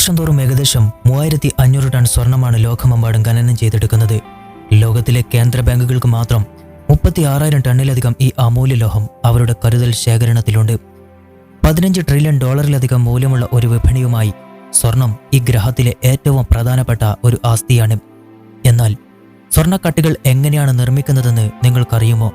വർഷം തോറും ഏകദേശം മൂവായിരത്തി അഞ്ഞൂറ് ടൺ സ്വർണമാണ് ലോകമെമ്പാടും ഖനനം ചെയ്തെടുക്കുന്നത്. ലോകത്തിലെ കേന്ദ്ര ബാങ്കുകൾക്ക് മാത്രം മുപ്പത്തി ആറായിരം ടണ്ണിലധികം ഈ അമൂല്യ ലോഹം അവരുടെ കരുതൽ ശേഖരണത്തിലുണ്ട്. പതിനഞ്ച് ട്രില്യൺ ഡോളറിലധികം മൂല്യമുള്ള ഒരു വിപണിയുമായി സ്വർണം ഈ ഗ്രഹത്തിലെ ഏറ്റവും പ്രധാനപ്പെട്ട ഒരു ആസ്തിയാണ്. എന്നാൽ സ്വർണക്കട്ടികൾ എങ്ങനെയാണ് നിർമ്മിക്കുന്നതെന്ന് നിങ്ങൾക്കറിയുമോ?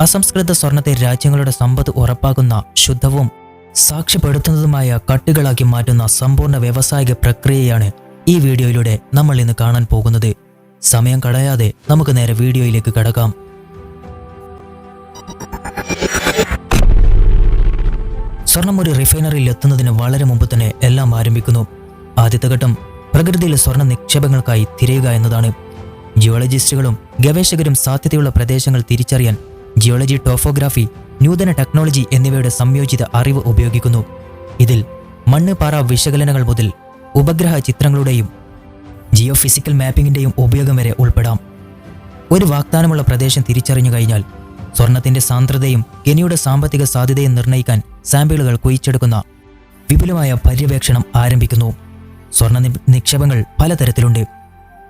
അസംസ്കൃത സ്വർണത്തെ രാജ്യങ്ങളുടെ സമ്പത്ത് ഉറപ്പാക്കുന്ന ശുദ്ധവും സാക്ഷ്യപ്പെടുത്തുന്നതുമായ കട്ടുകളാക്കി മാറ്റുന്ന സമ്പൂർണ വ്യവസായിക പ്രക്രിയയാണ് ഈ വീഡിയോയിലൂടെ നമ്മൾ ഇന്ന് കാണാൻ പോകുന്നത്. സമയം കളയാതെ നമുക്ക് നേരെ വീഡിയോയിലേക്ക് കടക്കാം. സ്വർണം ഒരു റിഫൈനറിയിൽ എത്തുന്നതിന് വളരെ മുമ്പ് തന്നെ എല്ലാം ആരംഭിക്കുന്നു. ആദ്യത്തെ ഘട്ടം പ്രകൃതിയിലെ സ്വർണ നിക്ഷേപങ്ങൾക്കായി തിരയുക എന്നതാണ്. ജിയോളജിസ്റ്റുകളും ഗവേഷകരും സാധ്യതയുള്ള പ്രദേശങ്ങൾ തിരിച്ചറിയാൻ ജിയോളജി ടോഫോഗ്രാഫി നൂതന ടെക്നോളജി എന്നിവയുടെ സംയോജിത അറിവ് ഉപയോഗിക്കുന്നു. ഇതിൽ മണ്ണ് പാറ വിശകലനങ്ങൾ മുതൽ ഉപഗ്രഹ ചിത്രങ്ങളുടെയും ജിയോ ഫിസിക്കൽ മാപ്പിംഗിന്റെയും ഉപയോഗം വരെ ഉൾപ്പെടാം. ഒരു വാഗ്ദാനമുള്ള പ്രദേശം തിരിച്ചറിഞ്ഞു കഴിഞ്ഞാൽ സ്വർണത്തിന്റെ സാന്ദ്രതയും കെനിയുടെ സാമ്പത്തിക സാധ്യതയും നിർണയിക്കാൻ സാമ്പിളുകൾ കുഴിച്ചെടുക്കുന്ന വിപുലമായ പര്യവേക്ഷണം ആരംഭിക്കുന്നു. സ്വർണ നിക്ഷേപങ്ങൾ പലതരത്തിലുണ്ട്.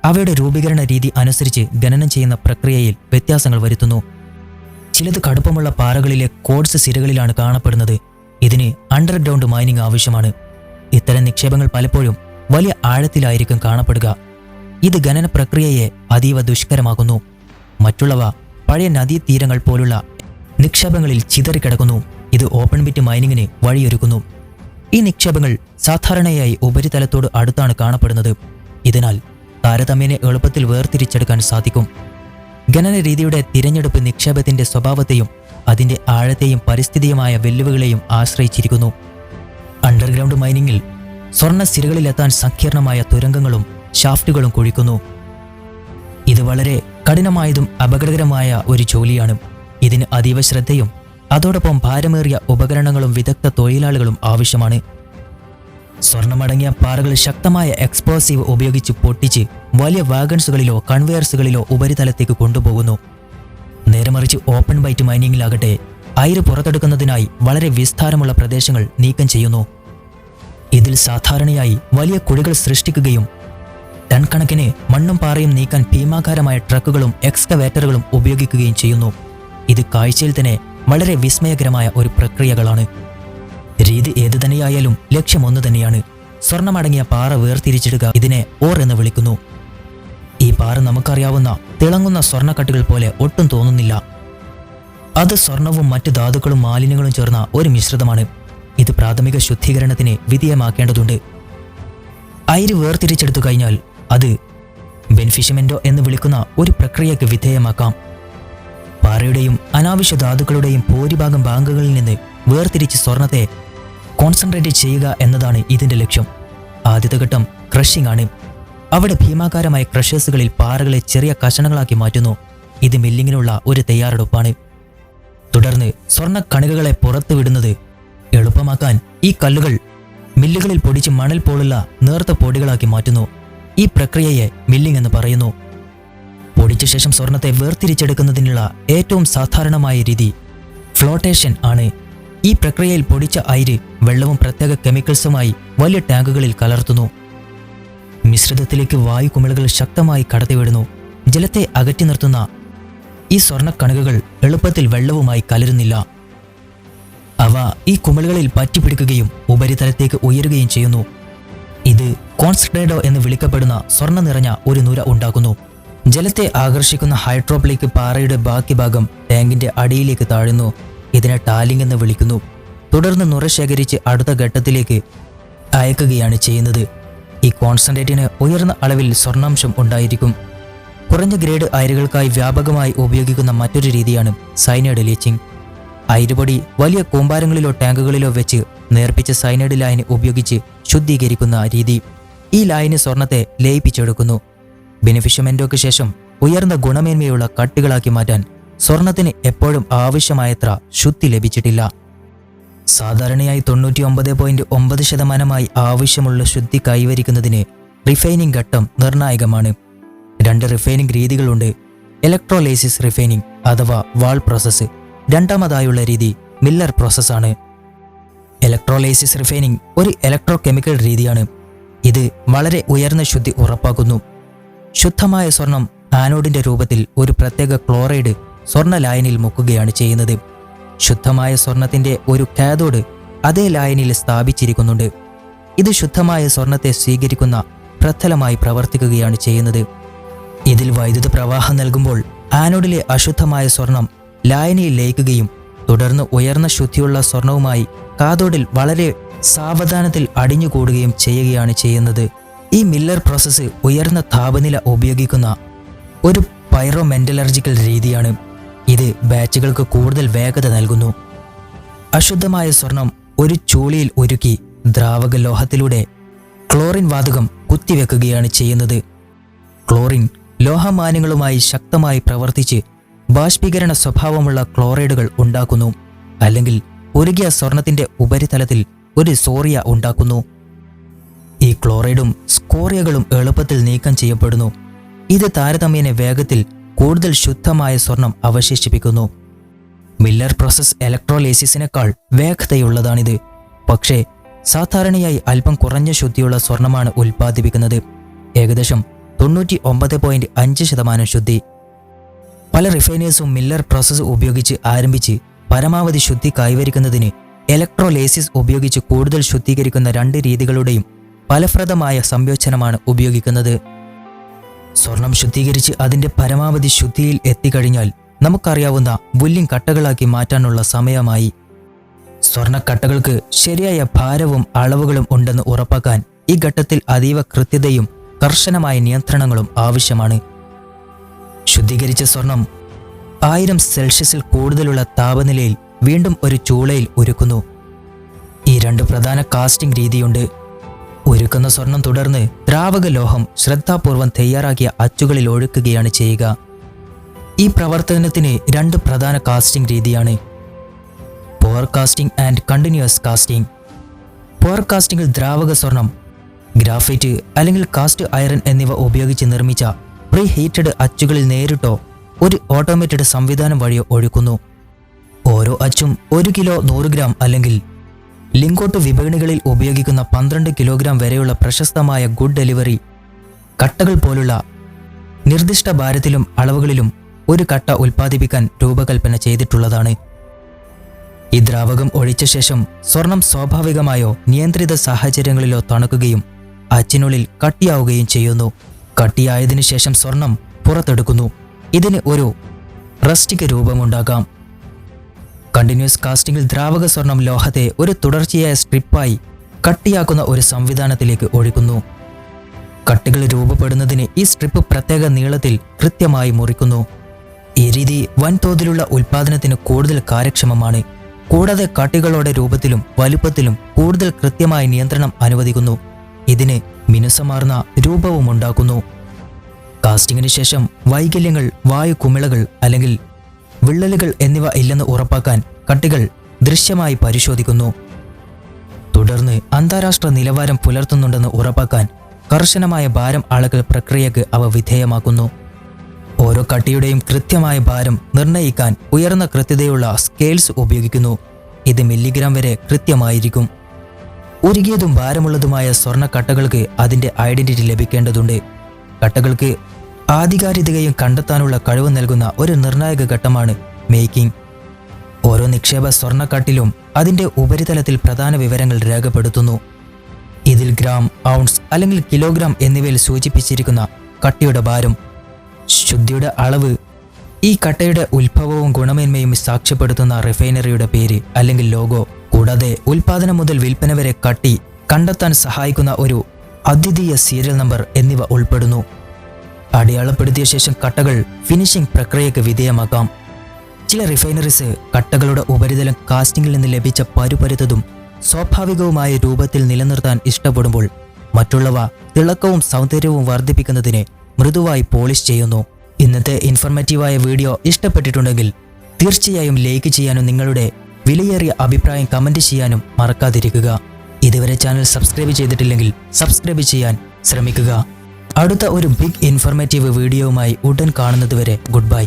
അവയുടെ രൂപീകരണ രീതി അനുസരിച്ച് ഖനനം ചെയ്യുന്ന പ്രക്രിയയിൽ വ്യത്യാസങ്ങൾ വരുത്തുന്നു. ചിലത് കടുപ്പമുള്ള പാറകളിലെ കോഡ്സ് സിരകളിലാണ് കാണപ്പെടുന്നത്. ഇതിന് അണ്ടർഗ്രൗണ്ട് മൈനിങ് ആവശ്യമാണ്. ഇത്തരം നിക്ഷേപങ്ങൾ പലപ്പോഴും വലിയ ആഴത്തിലായിരിക്കും കാണപ്പെടുക. ഇത് ഖനന പ്രക്രിയയെ അതീവ ദുഷ്കരമാക്കുന്നു. മറ്റുള്ളവ പഴയ നദീതീരങ്ങൾ പോലുള്ള നിക്ഷേപങ്ങളിൽ ചിതറിക്കിടക്കുന്നു. ഇത് ഓപ്പൺ ബിറ്റ് മൈനിങ്ങിന് വഴിയൊരുക്കുന്നു. ഈ നിക്ഷേപങ്ങൾ സാധാരണയായി ഉപരിതലത്തോട് അടുത്താണ് കാണപ്പെടുന്നത്. ഇതിനാൽ താരതമ്യേന എളുപ്പത്തിൽ വേർതിരിച്ചെടുക്കാൻ സാധിക്കും. ഖനന രീതിയുടെ തിരഞ്ഞെടുപ്പ് നിക്ഷേപത്തിന്റെ സ്വഭാവത്തെയും അതിന്റെ ആഴത്തെയും പരിസ്ഥിതിയുമായ വെല്ലുവിളികളെയും ആശ്രയിച്ചിരിക്കുന്നു. അണ്ടർഗ്രൗണ്ട് മൈനിങ്ങിൽ സ്വർണ സിരകളിലെത്താൻ സങ്കീർണമായ തുരങ്കങ്ങളും ഷാഫ്റ്റുകളും കുഴിക്കുന്നു. ഇത് വളരെ കഠിനമായതും അപകടകരമായ ഒരു ജോലിയാണ്. ഇതിന് അതീവ ശ്രദ്ധയും അതോടൊപ്പം ഭാരമേറിയ ഉപകരണങ്ങളും വിദഗ്ധ തൊഴിലാളികളും ആവശ്യമാണ്. സ്വർണമടങ്ങിയ പാറകൾ ശക്തമായ എക്സ്പ്ലോസീവ് ഉപയോഗിച്ച് പൊട്ടിച്ച് വലിയ വാഗൺസുകളിലോ കൺവെയർസുകളിലോ ഉപരിതലത്തേക്ക് കൊണ്ടുപോകുന്നു. നേരെമറിച്ച് ഓപ്പൺ ബൈറ്റ് മൈനിങ്ങിലാകട്ടെ അയിര് പുറത്തെടുക്കുന്നതിനായി വളരെ വിസ്താരമുള്ള പ്രദേശങ്ങൾ നീക്കം ചെയ്യുന്നു. ഇതിൽ സാധാരണയായി വലിയ കുഴികൾ സൃഷ്ടിക്കുകയും ടൺ കണക്കിന് മണ്ണും പാറയും നീക്കാൻ ഭീമാകാരമായ ട്രക്കുകളും എക്സ്കവേറ്ററുകളും ഉപയോഗിക്കുകയും ചെയ്യുന്നു. ഇത് കാഴ്ചയിൽ തന്നെ വളരെ വിസ്മയകരമായ ഒരു പ്രക്രിയകളാണ്. രീതി ഏതു തന്നെയായാലും ലക്ഷ്യം ഒന്ന് തന്നെയാണ്. സ്വർണമടങ്ങിയ പാറ വേർതിരിച്ചിടുക ഇതിനെ ഓർ എന്ന് വിളിക്കുന്നു. ഈ പാറ നമുക്കറിയാവുന്ന തിളങ്ങുന്ന സ്വർണക്കട്ടുകൾ പോലെ ഒട്ടും തോന്നുന്നില്ല. അത് സ്വർണവും മറ്റ് ധാതുക്കളും മാലിന്യങ്ങളും ചേർന്ന ഒരു മിശ്രിതമാണ്. ഇത് പ്രാഥമിക ശുദ്ധീകരണത്തിന് വിധേയമാക്കേണ്ടതുണ്ട്. അയിര് വേർതിരിച്ചെടുത്തു കഴിഞ്ഞാൽ അത് ബെൻഫിഷമെന്റോ എന്ന് വിളിക്കുന്ന ഒരു പ്രക്രിയയ്ക്ക് വിധേയമാക്കാം. പാറയുടെയും അനാവശ്യ ധാതുക്കളുടെയും ഭൂരിഭാഗം ബാങ്കുകളിൽ നിന്ന് വേർതിരിച്ച് സ്വർണത്തെ കോൺസെൻട്രേറ്റ് ചെയ്യുക എന്നതാണ് ഇതിന്റെ ലക്ഷ്യം. ആദ്യത്തെ ഘട്ടം ക്രഷിംഗ് ആണ്. അവിടെ ഭീമാകാരമായ ക്രഷേഴ്സുകളിൽ പാറകളെ ചെറിയ കഷണങ്ങളാക്കി മാറ്റുന്നു. ഇത് മില്ലിങ്ങിനുള്ള ഒരു തയ്യാറെടുപ്പാണ്. തുടർന്ന് സ്വർണ കണികകളെ പുറത്തുവിടുന്നത് എളുപ്പമാക്കാൻ ഈ കല്ലുകൾ മില്ലുകളിൽ പൊടിച്ച് മണൽ പോലുള്ള നേർത്ത പൊടികളാക്കി മാറ്റുന്നു. ഈ പ്രക്രിയയെ മില്ലിംഗ് എന്ന് പറയുന്നു. പൊടിച്ച ശേഷം സ്വർണത്തെ വേർതിരിച്ചെടുക്കുന്നതിനുള്ള ഏറ്റവും സാധാരണമായ രീതി ഫ്ലോട്ടേഷൻ ആണ്. ഈ പ്രക്രിയയിൽ പൊടിച്ച അയിര് വെള്ളവും പ്രത്യേക കെമിക്കൽസുമായി വലിയ ടാങ്കുകളിൽ കലർത്തുന്നു. മിശ്രിതത്തിലേക്ക് വായു കുമിളകൾ ശക്തമായി കടത്തിവിടുന്നു. ജലത്തെ അകറ്റി നിർത്തുന്ന ഈ സ്വർണക്കണുകകൾ എളുപ്പത്തിൽ വെള്ളവുമായി കലരുന്നില്ല. അവ ഈ കുമിളുകളിൽ പറ്റിപ്പിടിക്കുകയും ഉപരിതലത്തേക്ക് ഉയരുകയും ചെയ്യുന്നു. ഇത് കോൺസ്ട്രേഡോ എന്ന് വിളിക്കപ്പെടുന്ന സ്വർണ നിറഞ്ഞ ഒരു നുര ഉണ്ടാക്കുന്നു. ജലത്തെ ആകർഷിക്കുന്ന ഹൈഡ്രോപ്ലിക് പാറയുടെ ബാക്കി ഭാഗം ടാങ്കിന്റെ അടിയിലേക്ക് താഴുന്നു. ഇതിനെ ടാലിംഗ് എന്ന് വിളിക്കുന്നു. തുടർന്ന് നുര ശേഖരിച്ച് അടുത്ത ഘട്ടത്തിലേക്ക് അയക്കുകയാണ് ചെയ്യുന്നത്. ഈ കോൺസെൻട്രേറ്റിന് ഉയർന്ന അളവിൽ സ്വർണാംശം ഉണ്ടായിരിക്കും. കുറഞ്ഞ ഗ്രേഡ് അയരുകൾക്കായി വ്യാപകമായി ഉപയോഗിക്കുന്ന മറ്റൊരു രീതിയാണ് സൈനൈഡ് ലീച്ചിങ്. അയിരുപൊടി വലിയ കൂമ്പാരങ്ങളിലോ ടാങ്കുകളിലോ വെച്ച് നേർപ്പിച്ച സൈനൈഡ് ലൈൻ ഉപയോഗിച്ച് ശുദ്ധീകരിക്കുന്ന രീതി. ഈ ലൈന് സ്വർണത്തെ ലയിപ്പിച്ചെടുക്കുന്നു. ബെനിഫിഷ്യമെന്റോക്ക് ശേഷം ഉയർന്ന ഗുണമേന്മയുള്ള കട്ടുകളാക്കി മാറ്റാൻ സ്വർണത്തിന് എപ്പോഴും ആവശ്യമായത്ര ശുദ്ധി ലഭിച്ചിട്ടില്ല. സാധാരണയായി തൊണ്ണൂറ്റി ഒമ്പത് പോയിന്റ് ഒമ്പത് ശതമാനമായി ആവശ്യമുള്ള ശുദ്ധി കൈവരിക്കുന്നതിന് റിഫൈനിങ് ഘട്ടം നിർണായകമാണ്. രണ്ട് റിഫൈനിംഗ് രീതികളുണ്ട്. ഇലക്ട്രോലൈസിസ് റിഫൈനിങ് അഥവാ വാൾ പ്രോസസ്സ് രണ്ടാമതായുള്ള രീതി മില്ലർ പ്രോസസ്സാണ് ഇലക്ട്രോലൈസിസ് റിഫൈനിങ് ഒരു ഇലക്ട്രോ കെമിക്കൽ രീതിയാണ്. ഇത് വളരെ ഉയർന്ന ശുദ്ധി ഉറപ്പാക്കുന്നു. ശുദ്ധമായ സ്വർണം ആനോഡിന്റെ രൂപത്തിൽ ഒരു പ്രത്യേക ക്ലോറൈഡ് സ്വർണ ലായനിൽ മുക്കുകയാണ് ചെയ്യുന്നത്. ശുദ്ധമായ സ്വർണത്തിന്റെ ഒരു കാതോട് അതേ ലായനിൽ സ്ഥാപിച്ചിരിക്കുന്നുണ്ട്. ഇത് ശുദ്ധമായ സ്വർണത്തെ സ്വീകരിക്കുന്ന പ്രഥലമായി പ്രവർത്തിക്കുകയാണ് ചെയ്യുന്നത്. ഇതിൽ വൈദ്യുത പ്രവാഹം നൽകുമ്പോൾ ആനോഡിലെ അശുദ്ധമായ സ്വർണം ലായനിയിൽ ലയിക്കുകയും തുടർന്ന് ഉയർന്ന ശുദ്ധിയുള്ള സ്വർണവുമായി കാഥോഡിൽ വളരെ സാവധാനത്തിൽ അടിഞ്ഞുകൂടുകയും ചെയ്യുകയാണ് ചെയ്യുന്നത്. ഈ മില്ലർ പ്രോസസ്സ് ഉയർന്ന താപനില ഉപയോഗിക്കുന്ന ഒരു പൈറോമെന്റലർജിക്കൽ രീതിയാണ്. ഇത് ബാച്ചുകൾക്ക് കൂടുതൽ വേഗത നൽകുന്നു. അശുദ്ധമായ സ്വർണം ഒരു ചൂളിയിൽ ഒരുക്കി ദ്രാവക ലോഹത്തിലൂടെ ക്ലോറിൻ വാതകം കുത്തിവെക്കുകയാണ് ചെയ്യുന്നത്. ക്ലോറിൻ ലോഹമാന്യങ്ങളുമായി ശക്തമായി പ്രവർത്തിച്ച് ബാഷ്പീകരണ സ്വഭാവമുള്ള ക്ലോറൈഡുകൾ ഉണ്ടാക്കുന്നു. അല്ലെങ്കിൽ ഉരുകിയ സ്വർണത്തിന്റെ ഉപരിതലത്തിൽ ഒരു സോറിയ ഉണ്ടാക്കുന്നു. ഈ ക്ലോറൈഡും സ്കോറിയകളും എളുപ്പത്തിൽ നീക്കം ചെയ്യപ്പെടുന്നു. ഇത് താരതമ്യേന വേഗത്തിൽ കൂടുതൽ ശുദ്ധമായ സ്വർണം അവശേഷിപ്പിക്കുന്നു. Miller process ഇലക്ട്രോലേസിസിനേക്കാൾ വേഗതയുള്ളതാണിത്. പക്ഷേ സാധാരണയായി അല്പം കുറഞ്ഞ ശുദ്ധിയുള്ള സ്വർണമാണ് ഉൽപ്പാദിപ്പിക്കുന്നത്. ഏകദേശം തൊണ്ണൂറ്റി ഒമ്പത് പോയിന്റ് അഞ്ച് ശതമാനം ശുദ്ധി. പല റിഫൈനേഴ്സും മില്ലർ പ്രോസസ്സ് ഉപയോഗിച്ച് ആരംഭിച്ച് പരമാവധി ശുദ്ധി കൈവരിക്കുന്നതിന് ഇലക്ട്രോലേസിസ് ഉപയോഗിച്ച് കൂടുതൽ ശുദ്ധീകരിക്കുന്ന രണ്ട് രീതികളുടെയും ഫലപ്രദമായ സംയോജനമാണ് ഉപയോഗിക്കുന്നത്. സ്വർണം ശുദ്ധീകരിച്ച് അതിന്റെ പരമാവധി ശുദ്ധിയിൽ എത്തിക്കഴിഞ്ഞാൽ നമുക്കറിയാവുന്ന വുല്യം കട്ടകളാക്കി മാറ്റാനുള്ള സമയമായി. സ്വർണക്കട്ടകൾക്ക് ശരിയായ ഭാരവും അളവുകളും ഉണ്ടെന്ന് ഉറപ്പാക്കാൻ ഈ ഘട്ടത്തിൽ അതീവ കൃത്യതയും കർശനമായ നിയന്ത്രണങ്ങളും ആവശ്യമാണ്. ശുദ്ധീകരിച്ച സ്വർണം ആയിരം സെൽഷ്യസിൽ കൂടുതലുള്ള താപനിലയിൽ വീണ്ടും ഒരു ചൂളയിൽ ഒരുക്കുന്നു. ഈ രണ്ട് പ്രധാന കാസ്റ്റിംഗ് രീതിയുണ്ട് ഒരുക്കുന്ന സ്വർണം തുടർന്ന് ദ്രാവക ലോഹം ശ്രദ്ധാപൂർവം തയ്യാറാക്കിയ അച്ചുകളിൽ ഒഴുക്കുകയാണ് ചെയ്യുക. ഈ പ്രവർത്തനത്തിന് രണ്ട് പ്രധാന കാസ്റ്റിംഗ് രീതിയാണ്. Pour casting and continuous casting pour കാസ്റ്റിംഗിൽ ദ്രാവക സ്വർണം ഗ്രാഫൈറ്റ് അല്ലെങ്കിൽ കാസ്റ്റ് അയറൻ എന്നിവ ഉപയോഗിച്ച് നിർമ്മിച്ച പ്രീ ഹീറ്റഡ് അച്ചുകളിൽ നേരിട്ടോ ഒരു ഓട്ടോമേറ്റഡ് സംവിധാനം വഴിയോ ഒഴുക്കുന്നു. ഓരോ അച്ചും ഒരു കിലോ നൂറ് ഗ്രാം അല്ലെങ്കിൽ ലിങ്കോട്ട് വിപണികളിൽ ഉപയോഗിക്കുന്ന പന്ത്രണ്ട് കിലോഗ്രാം വരെയുള്ള പ്രശസ്തമായ ഗുഡ് ഡെലിവറി കട്ടകൾ പോലുള്ള നിർദ്ദിഷ്ട ഭാരത്തിലും അളവുകളിലും ഒരു കട്ട ഉൽപ്പാദിപ്പിക്കാൻ രൂപകൽപ്പന ചെയ്തിട്ടുള്ളതാണ്. ഈ ദ്രാവകം ഒഴിച്ച ശേഷം സ്വർണം സ്വാഭാവികമായോ നിയന്ത്രിത സാഹചര്യങ്ങളിലോ തണുക്കുകയും അച്ചിനുള്ളിൽ കട്ടിയാവുകയും ചെയ്യുന്നു. കട്ടിയായതിനു ശേഷം സ്വർണം പുറത്തെടുക്കുന്നു. ഇതിന് ഒരു റസ്റ്റിക് രൂപമുണ്ടാകാം. കണ്ടിന്യൂസ് കാസ്റ്റിംഗിൽ ദ്രാവക സ്വർണം ലോഹത്തെ ഒരു തുടർച്ചയായ സ്ട്രിപ്പായി കട്ടിയാക്കുന്ന ഒരു സംവിധാനത്തിലേക്ക് ഒഴുക്കുന്നു കട്ടികൾ രൂപപ്പെടുന്നതിന് ഈ സ്ട്രിപ്പ് പ്രത്യേക നീളത്തിൽ കൃത്യമായി മുറിക്കുന്നു. ഈ രീതി വൻതോതിലുള്ള ഉൽപാദനത്തിന് കൂടുതൽ കാര്യക്ഷമമാണ്. കൂടാതെ കട്ടികളുടെ രൂപത്തിലും വലുപ്പത്തിലും കൂടുതൽ കൃത്യമായ നിയന്ത്രണം അനുവദിക്കുന്നു. ഇതിന് മിനുസമാർന്ന രൂപവും ഉണ്ടാക്കുന്നു കാസ്റ്റിംഗിന് ശേഷം വൈകല്യങ്ങൾ വായു കുമിളകൾ അല്ലെങ്കിൽ വിള്ളലുകൾ എന്നിവ ഇല്ലെന്ന് ഉറപ്പാക്കാൻ കട്ടികൾ ദൃശ്യമായി പരിശോധിക്കുന്നു. തുടർന്ന് അന്താരാഷ്ട്ര നിലവാരം പുലർത്തുന്നുണ്ടെന്ന് ഉറപ്പാക്കാൻ കർശനമായ ഭാരം അളക്കൽ പ്രക്രിയക്ക് അവ വിധേയമാക്കുന്നു. ഓരോ കട്ടിയുടെയും കൃത്യമായ ഭാരം നിർണയിക്കാൻ ഉയർന്ന കൃത്യതയുള്ള സ്കെയിൽസ് ഉപയോഗിക്കുന്നു. ഇത് മില്ലിഗ്രാം വരെ കൃത്യമായിരിക്കും. ഉരുകിയതും ഭാരമുള്ളതുമായ സ്വർണ അതിന്റെ ഐഡന്റിറ്റി ലഭിക്കേണ്ടതുണ്ട്. കട്ടകൾക്ക് ആധികാരികതയും കണ്ടെത്താനുള്ള കഴിവ് നൽകുന്ന ഒരു നിർണായക ഘട്ടമാണ് മേക്കിംഗ്. ഓരോ നിക്ഷേപ സ്വർണക്കട്ടിലും അതിന്റെ ഉപരിതലത്തിൽ പ്രധാന വിവരങ്ങൾ രേഖപ്പെടുത്തുന്നു. ഇതിൽ ഗ്രാം ഔൺസ് അല്ലെങ്കിൽ കിലോഗ്രാം എന്നിവയിൽ സൂചിപ്പിച്ചിരിക്കുന്ന കട്ടിയുടെ ഭാരം ശുദ്ധിയുടെ അളവ് ഈ കട്ടയുടെ ഉത്ഭവവും ഗുണമേന്മയും സാക്ഷ്യപ്പെടുത്തുന്ന റിഫൈനറിയുടെ പേര് അല്ലെങ്കിൽ ലോഗോ കൂടാതെ ഉൽപാദനം മുതൽ വിൽപ്പന വരെ കട്ടി കണ്ടെത്താൻ സഹായിക്കുന്ന ഒരു അദ്വിതീയ സീരിയൽ നമ്പർ എന്നിവ ഉൾപ്പെടുന്നു. അടയാളപ്പെടുത്തിയ ശേഷം കട്ടകൾ ഫിനിഷിംഗ് പ്രക്രിയയ്ക്ക് വിധേയമാക്കാം. ചില റിഫൈനറീസ് കട്ടകളുടെ ഉപരിതലം കാസ്റ്റിംഗിൽ നിന്ന് ലഭിച്ച പരുപരുത്തതും സ്വാഭാവികവുമായ രൂപത്തിൽ നിലനിർത്താൻ ഇഷ്ടപ്പെടുമ്പോൾ മറ്റുള്ളവ തിളക്കവും സൗന്ദര്യവും വർദ്ധിപ്പിക്കുന്നതിന് മൃദുവായി പോളിഷ് ചെയ്യുന്നു. ഇന്നത്തെ ഇൻഫർമേറ്റീവായ വീഡിയോ ഇഷ്ടപ്പെട്ടിട്ടുണ്ടെങ്കിൽ തീർച്ചയായും ലൈക്ക് ചെയ്യാനും നിങ്ങളുടെ വിലയേറിയ അഭിപ്രായം കമന്റ് ചെയ്യാനും മറക്കാതിരിക്കുക. ഇതുവരെ ചാനൽ സബ്സ്ക്രൈബ് ചെയ്തിട്ടില്ലെങ്കിൽ സബ്സ്ക്രൈബ് ചെയ്യാൻ ശ്രമിക്കുക. അടുത്ത ഒരു ബിഗ് ഇൻഫർമേറ്റീവ് വീഡിയോയുമായി ഉടൻ കാണുന്നതുവരെ ഗുഡ് ബൈ